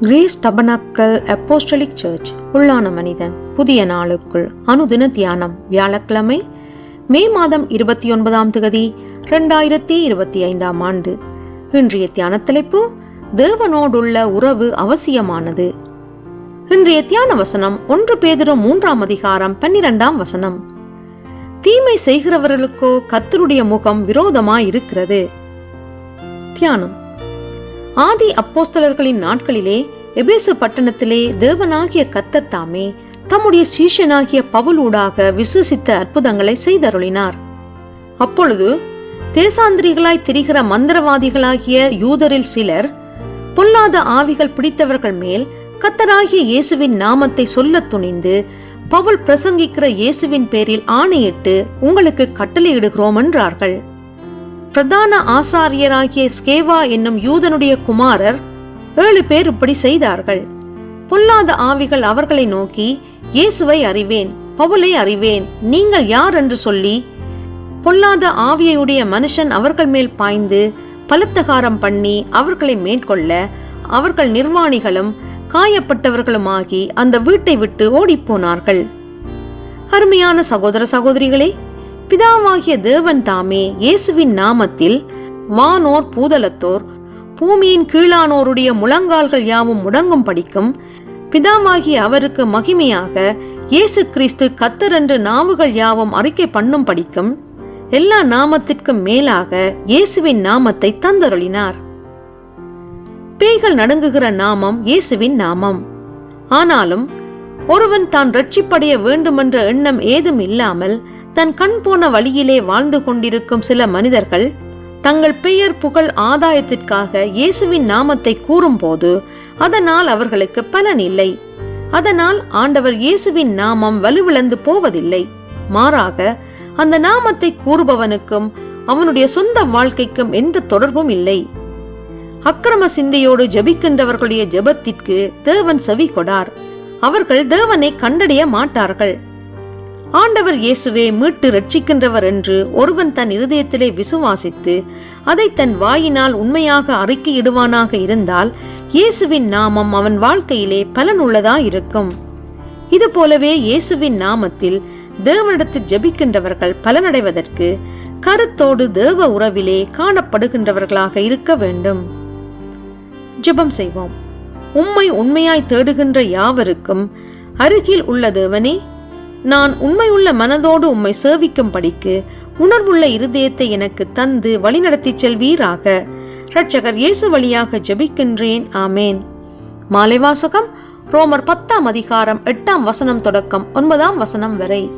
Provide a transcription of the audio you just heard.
Grace tabernacle apostolic search உள்ளான மனிதன் புதிய நாளுக்குள் அனுதின தியானம் வியாழக்கிழமை மே மாதம் இருபத்தி ஒன்பதாம் தேதி ரெண்டாயிரத்தி இருபத்தி ஐந்தாம் ஆண்டு. இன்றைய தியான தலைப்பு தேவனோடுள்ள உறவு அவசியமானது. இன்றைய தியான வசனம் ஒன்று பேதிரும் மூன்றாம் அதிகாரம் பன்னிரெண்டாம் வசனம். தீமை செய்கிறவர்களுக்கோ கத்தருடைய முகம் விரோதமாய் இருக்கிறது தியானம். ஆதி அப்போஸ்தலர்களின் நாட்களிலே எபேசு பட்டணத்திலே தேவனாகிய கர்த்தர் தாமே தம்முடைய சீஷனாகிய பவுலூடாக விசுவசித்த அற்புதங்களை செய்தருளினார். அப்பொழுது தேசாந்திரிகளாய் திரிகிற மந்திரவாதிகளாகிய யூதரில் சிலர் பொல்லாத ஆவிகள் பிடித்தவர்கள் மேல் கத்தராகிய இயேசுவின் நாமத்தை சொல்ல துணிந்து பவுல் பிரசங்கிக்கிற இயேசுவின் பேரில் ஆணையிட்டு உங்களுக்கு கட்டளையிடுகிறோம் என்றார்கள். பிரதான ஆசாரியராகிய ஸ்கேவா என்னும் யூதனுடைய குமாரர் ஏழு பேர் இப்படி செய்தார்கள். பொல்லாத ஆவிகள் அவர்களை நோக்கி இயேசுவை அறிவேன் பவுலை அறிவேன் நீங்கள் யார் என்று சொல்லி பொல்லாத ஆவியுடைய மனுஷன் அவர்கள் மேல் பாய்ந்து பலத்தகாரம் பண்ணி அவர்களை மேற்கொள்ள அவர்கள் நிர்வாணிகளும் காயப்பட்டவர்களுமாகி அந்த வீட்டை விட்டு ஓடிப்போனார்கள். அருமையான சகோதர சகோதரிகளே பிதாவாகிய தேவன் தாமே இயேசுவின் நாமத்தில் வானோர் பூதலத்தோர் பூமியின் கீழானோருடைய முழங்கால்கள் யாவும் முடங்கும் படிக்கும் பிதாமாகிய அவருக்கு மகிமையாக இயேசு கிறிஸ்து கத்தர் என்று நாவுகள் யாவும் அறிக்கை பண்ணும் படிக்கும் எல்லா நாமத்திற்கும் மேலாக இயேசுவின் நாமத்தை தந்தருளினார். பேய்கள் நடுங்குகிற நாமம் இயேசுவின் நாமம். ஆனாலும் ஒருவன் தான் ரட்சிப்படைய வேண்டுமென்ற எண்ணம் ஏதும் இல்லாமல் தன் கண் போன வழியிலே வாழ்ந்து கொண்டிருக்கும் சில மனிதர்கள் தங்கள் பெயர் புகழ் ஆதாயத்திற்காக இயேசுவின் நாமத்தை கூறும்போது அதனால் அவர்களுக்கு பலன் இல்லை. அதனால் ஆண்டவர் இயேசுவின் நாமம் வலுவிழந்து போவதில்லை. மாறாக அந்த நாமத்தை கூறுபவனுக்கும் அவனுடைய சொந்த வாழ்க்கைக்கும் எந்த தொடர்பும் இல்லை. அக்கிரம சிந்தையோடு ஜபிக்கின்றவர்களுடைய ஜெபத்திற்கு தேவன் செவி கொடார். அவர்கள் தேவனை கண்டடைய மாட்டார்கள். ஆண்டவர் இயேசுவே மீட்டு ரட்சிக்கின்றவர் என்று ஒருவன் தன் இருதயத்திலே விசுவாசித்து அதை தன் வாயினால் உண்மையாக அறிக்கையிடுவானாக இருந்தால் இயேசுவின் நாமம் அவன் வாழ்க்கையிலே பலனுள்ளதா இருக்கும் இது போலவே இயேசுவின் நாமத்தில் தேவனிடத்தில் ஜபிக்கின்றவர்கள் பலனடைவதற்கு கருத்தோடு தேவ உறவிலே காணப்படுகின்றவர்களாக இருக்க வேண்டும். ஜெபம் செய்வோம். உம்மை உண்மையாய் தேடுகின்ற யாவருக்கும் அருகில் உள்ள தேவனே நான் உண்மையுள்ள மனதோடு உம்மை சேவிக்கும் படிக்கு உணர்வுள்ள இருதயத்தை எனக்கு தந்து வழிநடத்திச் செல்வீராக. ரட்சகர் இயேசு வழியாக ஜெபிக்கின்றேன். ஆமேன். மாலைவாசகம் ரோமர் பத்தாம் அதிகாரம் எட்டாம் வசனம் தொடக்கம் ஒன்பதாம் வசனம் வரை.